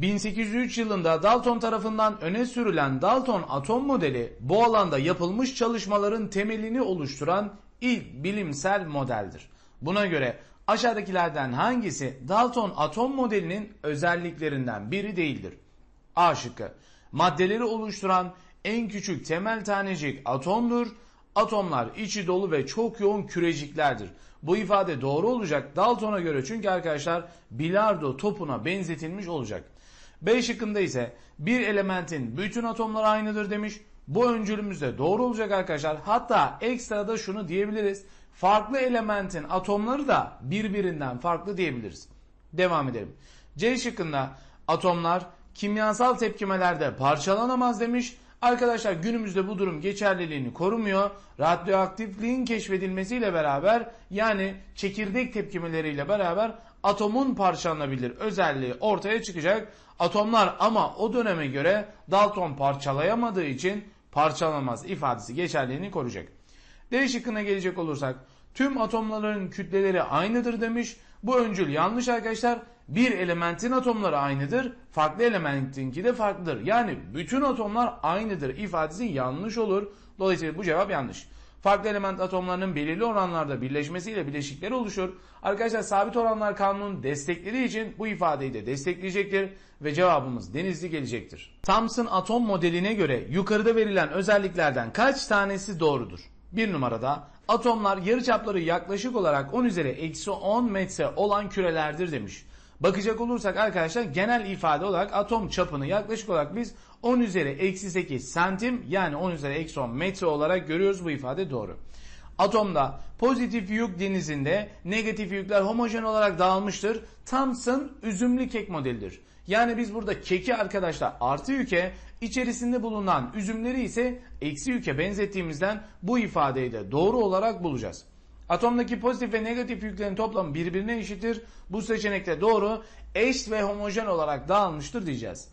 1803 yılında Dalton tarafından öne sürülen Dalton atom modeli bu alanda yapılmış çalışmaların temelini oluşturan ilk bilimsel modeldir. Buna göre aşağıdakilerden hangisi Dalton atom modelinin özelliklerinden biri değildir? A şıkkı. Maddeleri oluşturan en küçük temel tanecik atomdur. Atomlar içi dolu ve çok yoğun küreciklerdir. Bu ifade doğru olacak Dalton'a göre çünkü arkadaşlar bilardo topuna benzetilmiş olacak. B şıkkında ise bir elementin bütün atomları aynıdır demiş. Bu öncülümüz de doğru olacak arkadaşlar. Hatta ekstra da şunu diyebiliriz. Farklı elementin atomları da birbirinden farklı diyebiliriz. Devam edelim. C şıkkında atomlar kimyasal tepkimelerde parçalanamaz demiş. Arkadaşlar günümüzde bu durum geçerliliğini korumuyor. Radyoaktifliğin keşfedilmesiyle beraber yani çekirdek tepkimeleriyle beraber atomun parçalanabilir özelliği ortaya çıkacak. Atomlar ama o döneme göre Dalton parçalayamadığı için parçalanamaz ifadesi geçerliliğini koruyacak. D şıkkına gelecek olursak tüm atomların kütleleri aynıdır demiş. Bu öncül yanlış arkadaşlar. Bir elementin atomları aynıdır. Farklı elementinki de farklıdır. Yani bütün atomlar aynıdır ifadesi yanlış olur. Dolayısıyla bu cevap yanlış. Farklı element atomlarının belirli oranlarda birleşmesiyle bileşikleri oluşur. Arkadaşlar sabit oranlar kanunun desteklediği için bu ifadeyi de destekleyecektir ve cevabımız denizli gelecektir. Thomson atom modeline göre yukarıda verilen özelliklerden kaç tanesi doğrudur? Bir numarada atomlar yarıçapları yaklaşık olarak 10 üzeri eksi 10 metre olan kürelerdir demiş. Bakacak olursak arkadaşlar genel ifade olarak atom çapını yaklaşık olarak biz 10 üzeri eksi 8 santim yani 10 üzeri eksi 10 metre olarak görüyoruz bu ifade doğru. Atomda pozitif yük denizinde negatif yükler homojen olarak dağılmıştır. Thomson üzümlü kek modelidir. Yani biz burada keki arkadaşlar artı yüke içerisinde bulunan üzümleri ise eksi yüke benzettiğimizden bu ifadeyi de doğru olarak bulacağız. Atomdaki pozitif ve negatif yüklerin toplamı birbirine eşittir. Bu seçenekte doğru eş ve homojen olarak dağılmıştır diyeceğiz.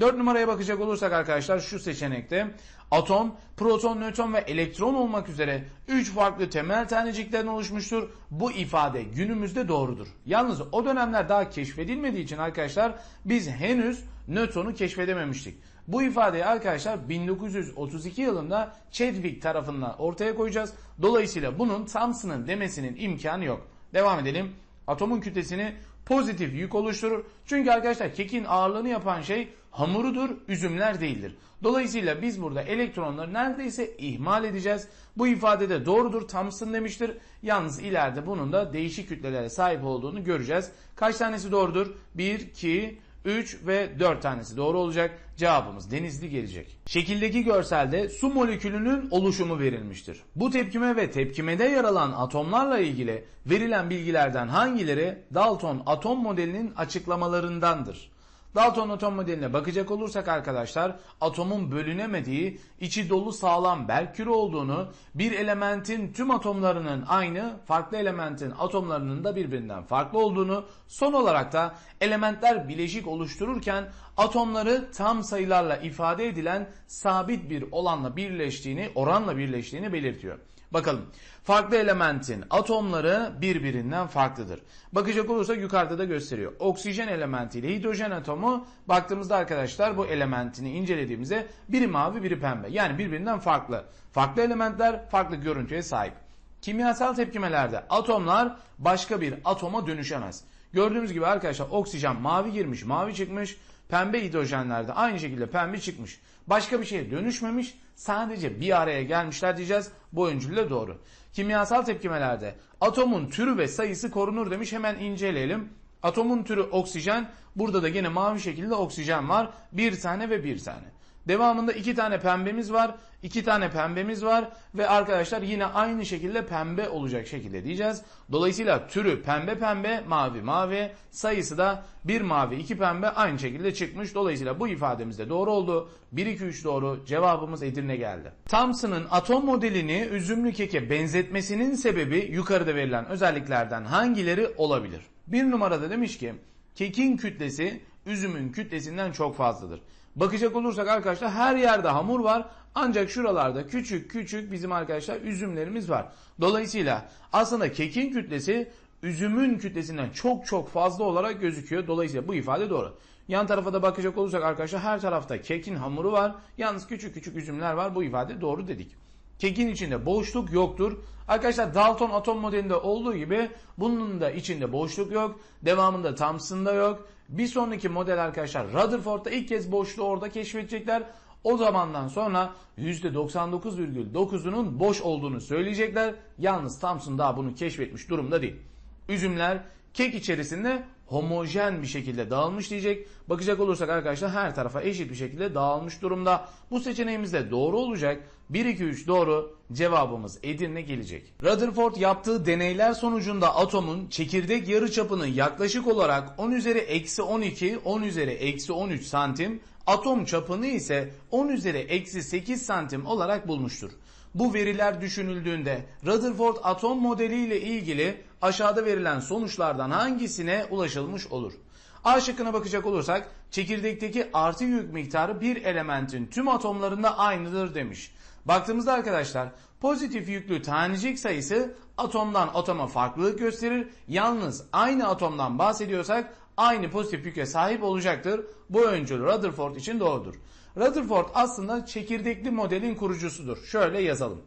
4 numaraya bakacak olursak arkadaşlar şu seçenekte atom, proton, nötron ve elektron olmak üzere 3 farklı temel tanecikten oluşmuştur. Bu ifade günümüzde doğrudur. Yalnız o dönemler daha keşfedilmediği için arkadaşlar biz henüz nötronu keşfedememiştik. Bu ifadeyi arkadaşlar 1932 yılında Chadwick tarafından ortaya koyacağız. Dolayısıyla bunun Thomson'ın demesinin imkanı yok. Devam edelim. Atomun kütlesini pozitif yük oluşturur. Çünkü arkadaşlar kekin ağırlığını yapan şey hamurudur, üzümler değildir. Dolayısıyla biz burada elektronları neredeyse ihmal edeceğiz. Bu ifade de doğrudur, Thomson demiştir. Yalnız ileride bunun da değişik kütlelere sahip olduğunu göreceğiz. Kaç tanesi doğrudur? 1, 2, 3 ve 4 tanesi doğru olacak. Cevabımız denizli gelecek. Şekildeki görselde su molekülünün oluşumu verilmiştir. Bu tepkime ve tepkimede yer alan atomlarla ilgili verilen bilgilerden hangileri Dalton atom modelinin açıklamalarındandır? Dalton atom modeline bakacak olursak arkadaşlar atomun bölünemediği içi dolu sağlam bel küre olduğunu bir elementin tüm atomlarının aynı farklı elementin atomlarının da birbirinden farklı olduğunu son olarak da elementler bileşik oluştururken atomları tam sayılarla ifade edilen sabit bir olanla birleştiğini oranla birleştiğini belirtiyor. Bakalım farklı elementin atomları birbirinden farklıdır. Bakacak olursak yukarıda da gösteriyor. Oksijen elementiyle hidrojen atomu baktığımızda arkadaşlar bu elementini incelediğimizde biri mavi biri pembe. Yani birbirinden farklı. Farklı elementler farklı görüntüye sahip. Kimyasal tepkimelerde atomlar başka bir atoma dönüşemez. Gördüğümüz gibi arkadaşlar oksijen mavi girmiş mavi çıkmış. Pembe hidrojenlerde aynı şekilde pembe çıkmış. Başka bir şeye dönüşmemiş. Sadece bir araya gelmişler diyeceğiz. Bu öncülle doğru. Kimyasal tepkimelerde atomun türü ve sayısı korunur demiş. Hemen inceleyelim. Atomun türü oksijen. Burada da yine mavi şekilde oksijen var. Bir tane ve bir tane. Devamında iki tane pembemiz var. iki tane pembemiz var. Ve arkadaşlar yine aynı şekilde pembe olacak şekilde diyeceğiz. Dolayısıyla türü pembe pembe mavi mavi sayısı da bir mavi iki pembe aynı şekilde çıkmış. Dolayısıyla bu ifademiz de doğru oldu. 1 2 3 doğru cevabımız Edirne geldi. Thomson'ın atom modelini üzümlü keke benzetmesinin sebebi yukarıda verilen özelliklerden hangileri olabilir? Bir numarada demiş ki kekin kütlesi üzümün kütlesinden çok fazladır. Bakacak olursak arkadaşlar her yerde hamur var. Ancak şuralarda küçük küçük bizim arkadaşlar üzümlerimiz var. Dolayısıyla aslında kekin kütlesi üzümün kütlesinden çok çok fazla olarak gözüküyor. Dolayısıyla bu ifade doğru. Yan tarafa da bakacak olursak arkadaşlar her tarafta kekin hamuru var. Yalnız küçük küçük üzümler var. Bu ifade doğru dedik. Kekin içinde boşluk yoktur. Arkadaşlar Dalton atom modelinde olduğu gibi bunun da içinde boşluk yok. Devamında Thomson'da yok. Bir sonraki model arkadaşlar Rutherford'da ilk kez boşluğu orada keşfedecekler. O zamandan sonra %99,9'unun boş olduğunu söyleyecekler. Yalnız Thomson daha bunu keşfetmiş durumda değil. Üzümler kek içerisinde homojen bir şekilde dağılmış diyecek. Bakacak olursak arkadaşlar her tarafa eşit bir şekilde dağılmış durumda. Bu seçeneğimiz de doğru olacak. 1, 2, 3 doğru cevabımız Edirne gelecek. Rutherford yaptığı deneyler sonucunda atomun çekirdek yarıçapını yaklaşık olarak 10 üzeri eksi 12, 10 üzeri eksi 13 santim, atom çapını ise 10 üzeri eksi 8 santim olarak bulmuştur. Bu veriler düşünüldüğünde Rutherford atom modeli ile ilgili aşağıda verilen sonuçlardan hangisine ulaşılmış olur? A şıkkına bakacak olursak çekirdekteki artı yük miktarı bir elementin tüm atomlarında aynıdır demiş. Baktığımızda arkadaşlar pozitif yüklü tanecik sayısı atomdan atoma farklılık gösterir. Yalnız aynı atomdan bahsediyorsak aynı pozitif yüke sahip olacaktır. Bu öncül Rutherford için doğrudur. Rutherford aslında çekirdekli modelin kurucusudur. Şöyle yazalım.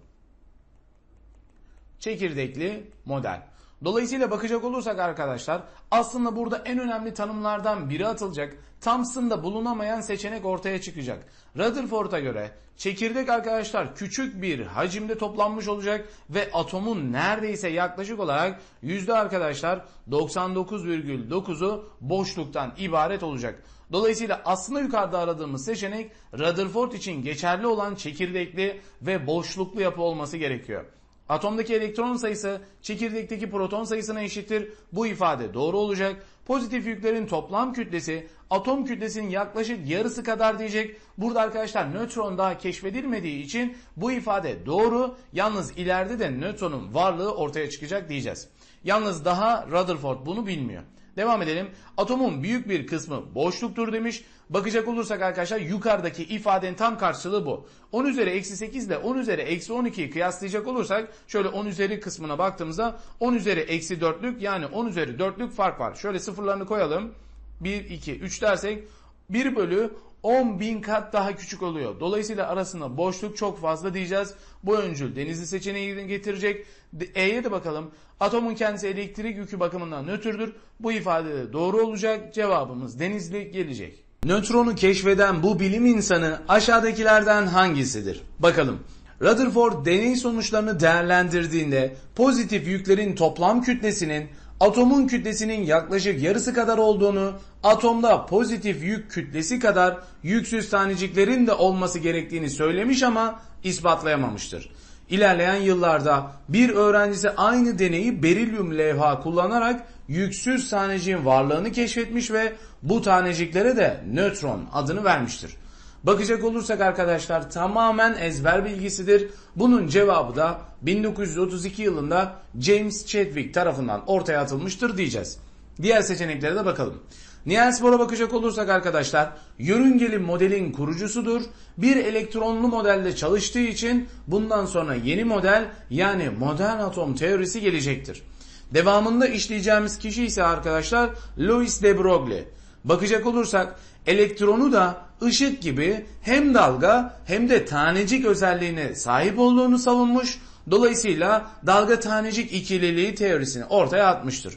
Çekirdekli model. Dolayısıyla bakacak olursak arkadaşlar aslında burada en önemli tanımlardan biri atılacak. Thomson'da bulunamayan seçenek ortaya çıkacak. Rutherford'a göre çekirdek arkadaşlar küçük bir hacimde toplanmış olacak ve atomun neredeyse yaklaşık olarak yüzde arkadaşlar 99,9'u boşluktan ibaret olacak. Dolayısıyla aslında yukarıda aradığımız seçenek Rutherford için geçerli olan çekirdekli ve boşluklu yapı olması gerekiyor. Atomdaki elektron sayısı çekirdekteki proton sayısına eşittir. Bu ifade doğru olacak. Pozitif yüklerin toplam kütlesi atom kütlesinin yaklaşık yarısı kadar diyecek. Burada arkadaşlar nötron daha keşfedilmediği için bu ifade doğru. Yalnız ileride de nötronun varlığı ortaya çıkacak diyeceğiz. Yalnız daha Rutherford bunu bilmiyor. Devam edelim. Atomun büyük bir kısmı boşluktur demiş. Bakacak olursak arkadaşlar yukarıdaki ifadenin tam karşılığı bu. 10 üzeri eksi 8 ile 10 üzeri eksi 12'yi kıyaslayacak olursak şöyle 10 üzeri kısmına baktığımızda 10 üzeri eksi 4'lük yani 10 üzeri 4'lük fark var. Şöyle sıfırlarını koyalım. 1, 2, 3 dersek 1 bölü 10 bin kat daha küçük oluyor. Dolayısıyla arasında boşluk çok fazla diyeceğiz. Bu öncül denizli seçeneği getirecek. E'ye de bakalım. Atomun kendisi elektrik yükü bakımından nötrdür. Bu ifade de doğru olacak. Cevabımız denizli gelecek. Nötronu keşfeden bu bilim insanı aşağıdakilerden hangisidir? Bakalım. Rutherford deney sonuçlarını değerlendirdiğinde pozitif yüklerin toplam kütlesinin atomun kütlesinin yaklaşık yarısı kadar olduğunu, atomda pozitif yük kütlesi kadar yüksüz taneciklerin de olması gerektiğini söylemiş ama ispatlayamamıştır. İlerleyen yıllarda bir öğrencisi aynı deneyi berilyum levha kullanarak yüksüz taneciğin varlığını keşfetmiş ve bu taneciklere de nötron adını vermiştir. Bakacak olursak arkadaşlar tamamen ezber bilgisidir. Bunun cevabı da 1932 yılında James Chadwick tarafından ortaya atılmıştır diyeceğiz. Diğer seçeneklere de bakalım. Niels Bohr'a bakacak olursak arkadaşlar yörüngeli modelin kurucusudur. Bir elektronlu modelde çalıştığı için bundan sonra yeni model yani modern atom teorisi gelecektir. Devamında işleyeceğimiz kişi ise arkadaşlar Louis de Broglie. Bakacak olursak elektronu da ışık gibi hem dalga hem de tanecik özelliğine sahip olduğunu savunmuş. Dolayısıyla dalga tanecik ikililiği teorisini ortaya atmıştır.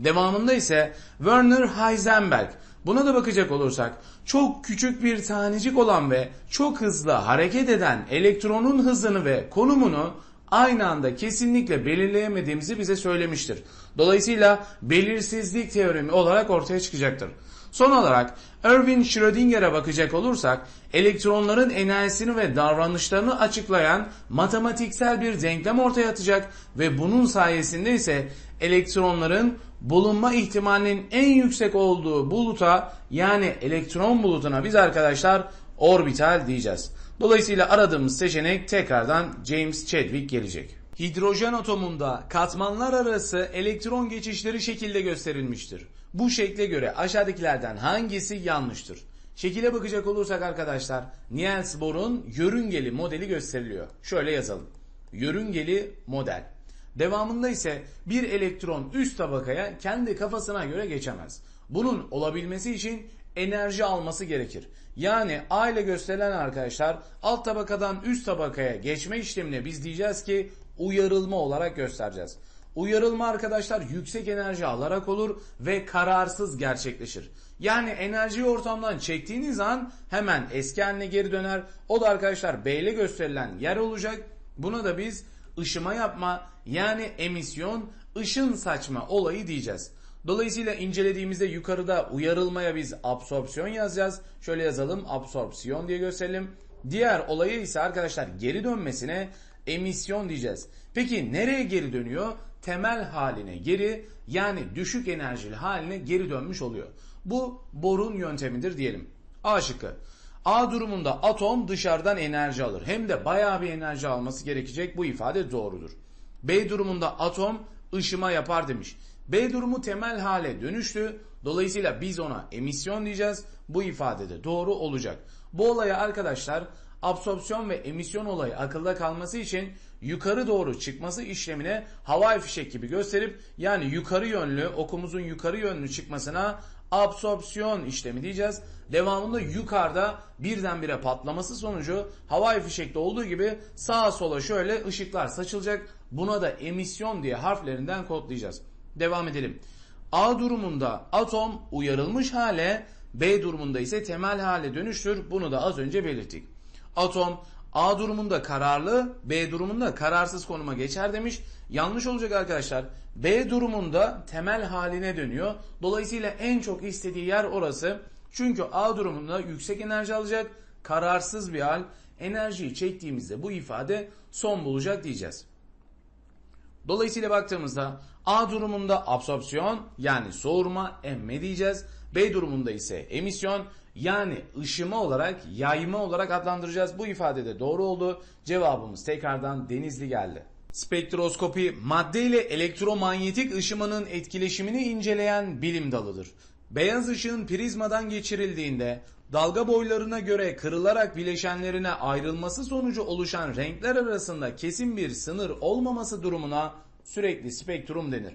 Devamında ise Werner Heisenberg. Buna da bakacak olursak çok küçük bir tanecik olan ve çok hızlı hareket eden elektronun hızını ve konumunu aynı anda kesinlikle belirleyemediğimizi bize söylemiştir. Dolayısıyla belirsizlik teoremi olarak ortaya çıkacaktır. Son olarak Erwin Schrödinger'e bakacak olursak elektronların enerjisini ve davranışlarını açıklayan matematiksel bir denklem ortaya atacak ve bunun sayesinde ise elektronların bulunma ihtimalinin en yüksek olduğu buluta yani elektron bulutuna biz arkadaşlar orbital diyeceğiz. Dolayısıyla aradığımız seçenek tekrardan James Chadwick gelecek. Hidrojen atomunda katmanlar arası elektron geçişleri şekilde gösterilmiştir. Bu şekle göre aşağıdakilerden hangisi yanlıştır? Şekile bakacak olursak arkadaşlar Niels Bohr'un yörüngeli modeli gösteriliyor. Şöyle yazalım. Yörüngeli model. Devamında ise bir elektron üst tabakaya kendi kafasına göre geçemez. Bunun olabilmesi için enerji alması gerekir. Yani A ile gösterilen arkadaşlar alt tabakadan üst tabakaya geçme işlemine biz diyeceğiz ki uyarılma olarak göstereceğiz. Uyarılma arkadaşlar yüksek enerji alarak olur ve kararsız gerçekleşir. Yani enerjiyi ortamdan çektiğiniz an hemen eski haline geri döner. O da arkadaşlar B ile gösterilen yer olacak. Buna da biz ışıma yapma yani emisyon, ışın saçma olayı diyeceğiz. Dolayısıyla incelediğimizde yukarıda uyarılmaya biz absorpsiyon yazacağız. Şöyle yazalım absorpsiyon diye gösterelim. Diğer olayı ise arkadaşlar geri dönmesine emisyon diyeceğiz. Peki nereye geri dönüyor? Temel haline geri yani düşük enerjili haline geri dönmüş oluyor. Bu borun yöntemidir diyelim. A şıkkı. A durumunda atom dışarıdan enerji alır. Hem de bayağı bir enerji alması gerekecek bu ifade doğrudur. B durumunda atom ışıma yapar demiş. B durumu temel hale dönüştü. Dolayısıyla biz ona emisyon diyeceğiz. Bu ifade de doğru olacak. Bu olaya arkadaşlar absorpsiyon ve emisyon olayı akılda kalması için yukarı doğru çıkması işlemine havai fişek gibi gösterip yani yukarı yönlü okumuzun yukarı yönlü çıkmasına absorpsiyon işlemi diyeceğiz. Devamında yukarıda birdenbire patlaması sonucu havai fişekte olduğu gibi sağa sola şöyle ışıklar saçılacak. Buna da emisyon diye harflerinden kodlayacağız. Devam edelim. A durumunda atom uyarılmış hale, B durumunda ise temel hale dönüştür. Bunu da az önce belirttik. Atom A durumunda kararlı, B durumunda kararsız konuma geçer demiş. Yanlış olacak arkadaşlar. B durumunda temel haline dönüyor. Dolayısıyla en çok istediği yer orası. Çünkü A durumunda yüksek enerji alacak, kararsız bir hal. Enerjiyi çektiğimizde bu ifade son bulacak diyeceğiz. Dolayısıyla baktığımızda A durumunda absorpsiyon yani soğurma, emme diyeceğiz. B durumunda ise emisyon yani ışıma olarak, yayma olarak adlandıracağız. Bu ifade de doğru oldu. Cevabımız tekrardan Denizli geldi. Spektroskopi madde ile elektromanyetik ışımanın etkileşimini inceleyen bilim dalıdır. Beyaz ışığın prizmadan geçirildiğinde dalga boylarına göre kırılarak bileşenlerine ayrılması sonucu oluşan renkler arasında kesin bir sınır olmaması durumuna sürekli spektrum denir.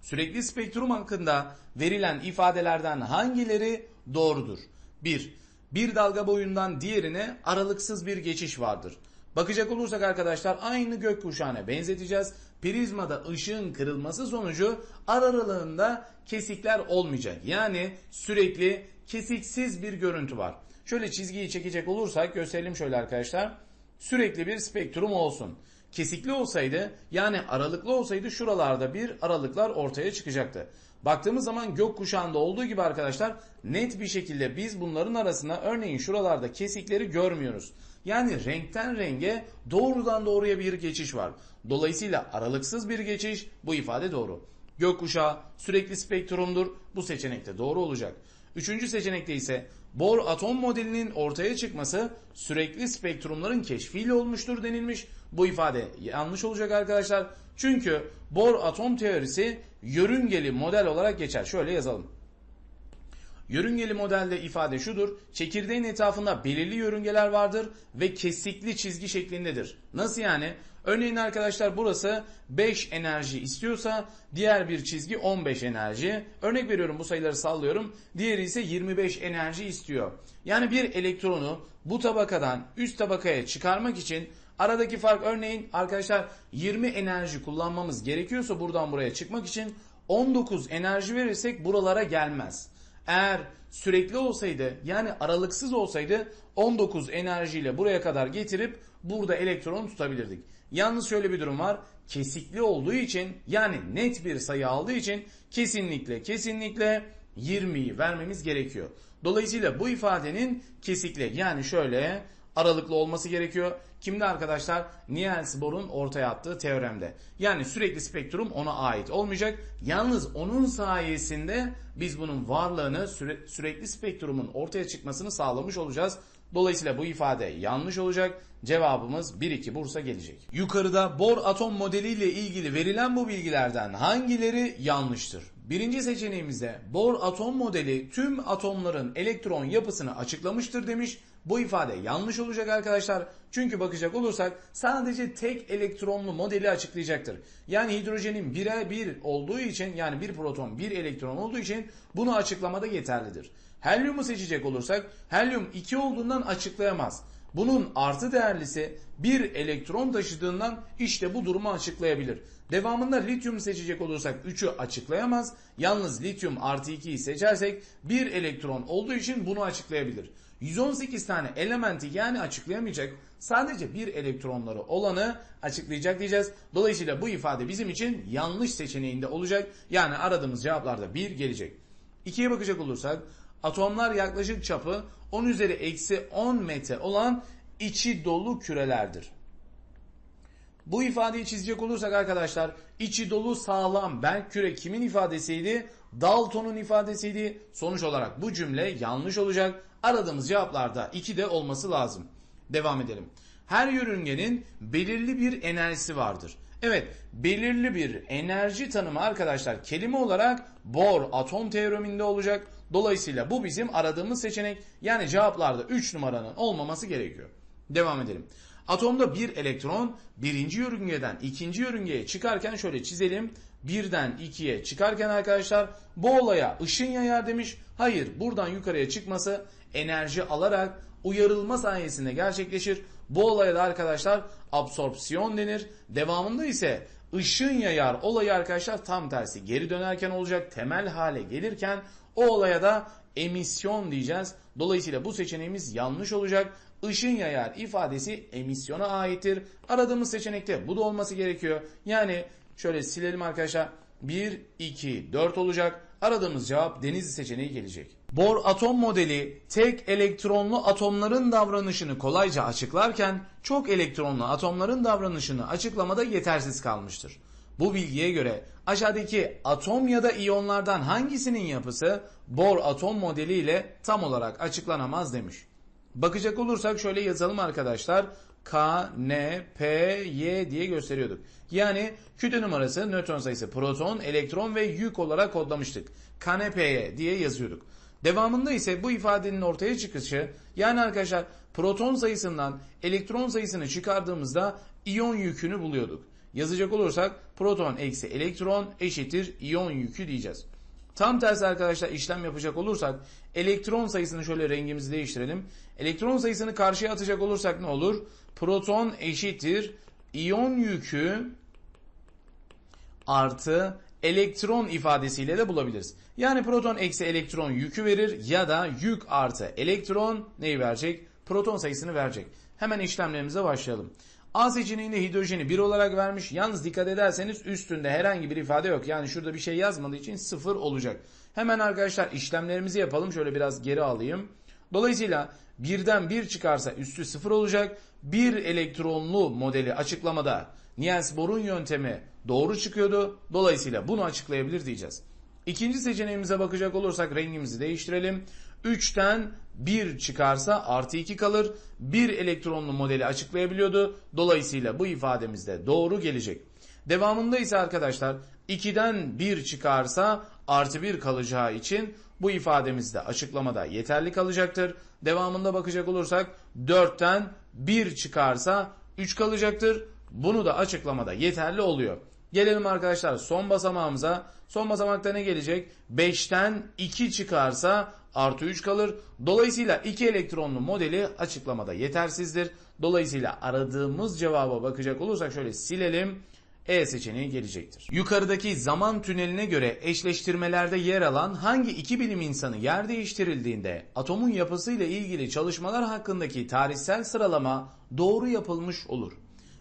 Sürekli spektrum hakkında verilen ifadelerden hangileri doğrudur? 1. Bir dalga boyundan diğerine aralıksız bir geçiş vardır. Bakacak olursak arkadaşlar aynı gökkuşağına benzeteceğiz. Prizmada ışığın kırılması sonucu ar aralığında kesikler olmayacak. Yani sürekli kesiksiz bir görüntü var. Şöyle çizgiyi çekecek olursak gösterelim şöyle arkadaşlar. Sürekli bir spektrum olsun. Kesikli olsaydı yani aralıklı olsaydı şuralarda bir aralıklar ortaya çıkacaktı. Baktığımız zaman gökkuşağında olduğu gibi arkadaşlar net bir şekilde biz bunların arasında örneğin şuralarda kesikleri görmüyoruz. Yani renkten renge doğrudan doğruya bir geçiş var. Dolayısıyla aralıksız bir geçiş bu ifade doğru. Gökkuşağı sürekli spektrumdur. Bu seçenekte doğru olacak. Üçüncü seçenekte ise Bohr atom modelinin ortaya çıkması sürekli spektrumların keşfiyle olmuştur denilmiş. Bu ifade yanlış olacak arkadaşlar. Çünkü Bohr atom teorisi yörüngeli model olarak geçer. Şöyle yazalım. Yörüngeli modelde ifade şudur. Çekirdeğin etrafında belirli yörüngeler vardır ve kesikli çizgi şeklindedir. Nasıl yani? Örneğin arkadaşlar burası 5 enerji istiyorsa diğer bir çizgi 15 enerji. Örnek veriyorum bu sayıları sallıyorum. Diğeri ise 25 enerji istiyor. Yani bir elektronu bu tabakadan üst tabakaya çıkarmak için aradaki fark örneğin arkadaşlar 20 enerji kullanmamız gerekiyorsa buradan buraya çıkmak için 19 enerji verirsek buralara gelmez. Eğer sürekli olsaydı yani aralıksız olsaydı 19 enerjiyle buraya kadar getirip burada elektronu tutabilirdik. Yalnız şöyle bir durum var. Kesikli olduğu için yani net bir sayı aldığı için kesinlikle kesinlikle 20'yi vermemiz gerekiyor. Dolayısıyla bu ifadenin kesikli yani şöyle aralıklı olması gerekiyor. Kimde arkadaşlar? Niels Bohr'un ortaya attığı teoremde. Yani sürekli spektrum ona ait olmayacak. Yalnız onun sayesinde biz bunun varlığını süre, sürekli spektrumun ortaya çıkmasını sağlamış olacağız. Dolayısıyla bu ifade yanlış olacak. Cevabımız 1-2 Bursa gelecek. Yukarıda Bohr atom modeliyle ilgili verilen bu bilgilerden hangileri yanlıştır? Birinci seçeneğimizde Bohr atom modeli tüm atomların elektron yapısını açıklamıştır demiş. Bu ifade yanlış olacak arkadaşlar. Çünkü bakacak olursak sadece tek elektronlu modeli açıklayacaktır. Yani hidrojenin 1'e 1 olduğu için yani bir proton bir elektron olduğu için bunu açıklamada yeterlidir. Helyumu seçecek olursak helyum 2 olduğundan açıklayamaz. Bunun artı değerlisi bir elektron taşıdığından işte bu durumu açıklayabilir. Devamında lityum seçecek olursak 3'ü açıklayamaz. Yalnız lityum artı 2'yi seçersek bir elektron olduğu için bunu açıklayabilir. 118 tane elementi yani açıklayamayacak sadece bir elektronları olanı açıklayacak diyeceğiz. Dolayısıyla bu ifade bizim için yanlış seçeneğinde olacak. Yani aradığımız cevaplarda 1 gelecek. 2'ye bakacak olursak atomlar yaklaşık çapı 10 üzeri eksi 10 metre olan içi dolu kürelerdir. Bu ifadeyi çizecek olursak arkadaşlar içi dolu sağlam Berk küre kimin ifadesiydi? Dalton'un ifadesiydi. Sonuç olarak bu cümle yanlış olacak. Aradığımız cevaplarda 2 de olması lazım. Devam edelim. Her yörüngenin belirli bir enerjisi vardır. Evet, belirli bir enerji tanımı arkadaşlar kelime olarak Bohr atom teoreminde olacak. Dolayısıyla bu bizim aradığımız seçenek. Yani cevaplarda 3 numaranın olmaması gerekiyor. Devam edelim. Atomda bir elektron birinci yörüngeden ikinci yörüngeye çıkarken şöyle çizelim. Birden ikiye çıkarken arkadaşlar bu olaya ışın yayar demiş. Hayır buradan yukarıya çıkması enerji alarak uyarılma sayesinde gerçekleşir. Bu olaya da arkadaşlar absorpsiyon denir. Devamında ise ışın yayar olayı arkadaşlar tam tersi geri dönerken olacak temel hale gelirken o olaya da emisyon diyeceğiz. Dolayısıyla bu seçeneğimiz yanlış olacak. Işın yayar ifadesi emisyona aittir. Aradığımız seçenekte bu da olması gerekiyor. Yani şöyle silelim arkadaşlar. 1, 2, 4 olacak. Aradığımız cevap Denizli seçeneği gelecek. Bohr atom modeli tek elektronlu atomların davranışını kolayca açıklarken çok elektronlu atomların davranışını açıklamada yetersiz kalmıştır. Bu bilgiye göre aşağıdaki atom ya da iyonlardan hangisinin yapısı Bohr atom modeli ile tam olarak açıklanamaz demiş. Bakacak olursak şöyle yazalım arkadaşlar. K, N, P, Y diye gösteriyorduk. Yani kütle numarası, nötron sayısı, proton, elektron ve yük olarak kodlamıştık. KNP'ye diye yazıyorduk. Devamında ise bu ifadenin ortaya çıkışı yani arkadaşlar proton sayısından elektron sayısını çıkardığımızda iyon yükünü buluyorduk. Yazacak olursak proton eksi elektron eşittir iyon yükü diyeceğiz. Tam tersi arkadaşlar işlem yapacak olursak elektron sayısını şöyle rengimizi değiştirelim. Elektron sayısını karşıya atacak olursak ne olur? Proton eşittir iyon yükü artı elektron ifadesiyle de bulabiliriz. Yani proton eksi elektron yükü verir ya da yük artı elektron neyi verecek? Proton sayısını verecek. Hemen işlemlerimize başlayalım. A seçeneğinde hidrojeni 1 olarak vermiş. Yalnız dikkat ederseniz üstünde herhangi bir ifade yok. Yani şurada bir şey yazmadığı için 0 olacak. Hemen arkadaşlar işlemlerimizi yapalım. Şöyle biraz geri alayım. Dolayısıyla birden 1 çıkarsa üstü 0 olacak. Bir elektronlu modeli açıklamada Niels Bohr'un yöntemi doğru çıkıyordu. Dolayısıyla bunu açıklayabilir diyeceğiz. İkinci seçeneğimize bakacak olursak rengimizi değiştirelim. 3'ten 1 çıkarsa artı 2 kalır. Bir elektronlu modeli açıklayabiliyordu. Dolayısıyla bu ifademiz de doğru gelecek. Devamında ise arkadaşlar 2'den 1 çıkarsa artı 1 kalacağı için bu ifademiz de açıklamada yeterli kalacaktır. Devamında bakacak olursak 4'ten 1 çıkarsa 3 kalacaktır. Bunu da açıklamada yeterli oluyor. Gelelim arkadaşlar son basamağımıza. Son basamakta ne gelecek? 5'ten 2 çıkarsa artı 3 kalır. Dolayısıyla 2 elektronlu modeli açıklamada yetersizdir. Dolayısıyla aradığımız cevaba bakacak olursak şöyle silelim. E seçeneği gelecektir. Yukarıdaki zaman tüneline göre eşleştirmelerde yer alan hangi iki bilim insanı yer değiştirildiğinde atomun yapısıyla ilgili çalışmalar hakkındaki tarihsel sıralama doğru yapılmış olur.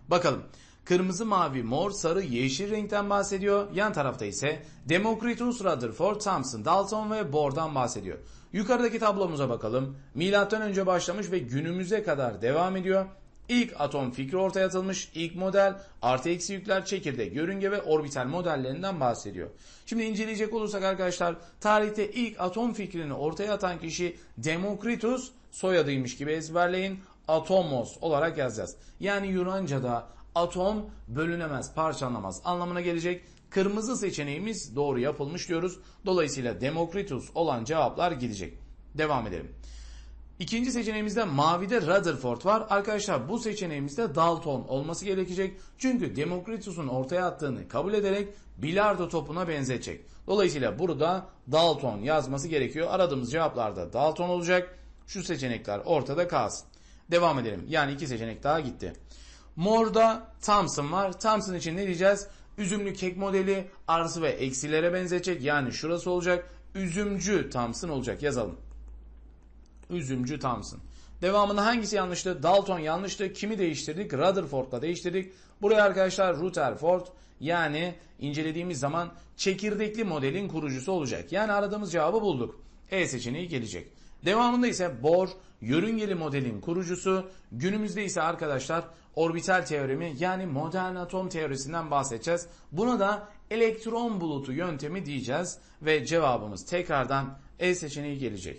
Bakalım. Kırmızı, mavi, mor, sarı, yeşil renkten bahsediyor. Yan tarafta ise Democritus, Rutherford, Thomson, Dalton ve Bohr'dan bahsediyor. Yukarıdaki tablomuza bakalım. Milattan önce başlamış ve günümüze kadar devam ediyor. İlk atom fikri ortaya atılmış, ilk model artı eksi yükler çekirdek, yörünge ve orbital modellerinden bahsediyor. Şimdi inceleyecek olursak arkadaşlar tarihte ilk atom fikrini ortaya atan kişi Democritus soyadıymış gibi ezberleyin. Atomos olarak yazacağız. Yani Yunanca'da atom bölünemez, parçalanamaz anlamına gelecek. Kırmızı seçeneğimiz doğru yapılmış diyoruz. Dolayısıyla Demokritus olan cevaplar gidecek. Devam edelim. İkinci seçeneğimizde mavide Rutherford var. Arkadaşlar bu seçeneğimizde Dalton olması gerekecek. Çünkü Demokritus'un ortaya attığını kabul ederek bilardo topuna benzetecek. Dolayısıyla burada Dalton yazması gerekiyor. Aradığımız cevaplarda Dalton olacak. Şu seçenekler ortada kalsın. Devam edelim. Yani iki seçenek daha gitti. Mor'da Thomson var. Thomson için ne diyeceğiz? Üzümlü kek modeli artı ve eksilere benzeyecek. Yani şurası olacak. Üzümcü Thomson olacak. Yazalım. Üzümcü Thompson. Devamında hangisi yanlıştı? Dalton yanlıştı. Kimi değiştirdik? Rutherford'la değiştirdik. Buraya arkadaşlar Rutherford yani incelediğimiz zaman çekirdekli modelin kurucusu olacak. Yani aradığımız cevabı bulduk. E seçeneği gelecek. Devamında ise Bohr yörüngeli modelin kurucusu. Günümüzde ise arkadaşlar orbital teoremi yani modern atom teorisinden bahsedeceğiz. Buna da elektron bulutu yöntemi diyeceğiz ve cevabımız tekrardan E seçeneği gelecek.